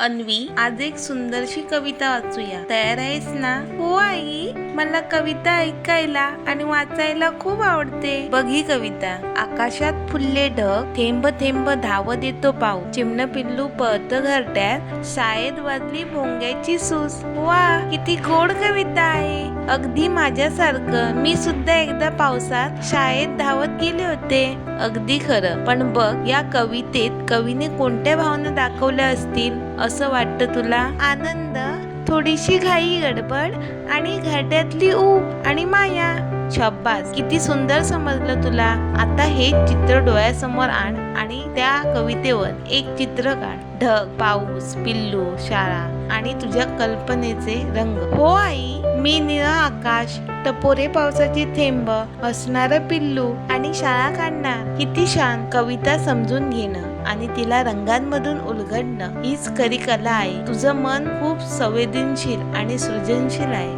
अन्वी आज एक सुंदरशी कविता वाचूया. तयार आहेस ना? हो आई. मला कविता ऐकायला आणि वाचायला खूप आवडते. बघ ही कविता. आकाशात फुलले ढग थेंब थेंब धावत येतो पाऊ चिमण पिल्लू पळत घरट्यात शाळेत वाजली भोंग्याची सूस. वा किती गोड कविता आहे. अगदी माझ्यासारखं. मी सुद्धा एकदा पावसात शाळेत धावत गेले होते. अगदी खरं. पण बघ या कवितेत कवीने कोणत्या भावना दाखवल्या असतील? असं वाटतं तुला? आनंद थोडीशी घाई गडबड आणि घरट्यातली ऊब आणि माया. शब्बास किती सुंदर समजलं तुला. आता हे चित्र डोळ्यासमोर आण आणि त्या कवितेवर एक चित्र काढ. ढग पाऊस पिल्लू शाळा आणि तुझ्या कल्पनेचे रंग. हो आई. मी निळं आकाश टपोरे पावसाची थेंब असणार पिल्लू आणि शाळा काढणार. किती छान कविता समजून घेणं आणि तिला रंगांमधून उलगडणं. हीच खरी कला आहे. तुझं मन खूप संवेदनशील आणि सृजनशील आहे.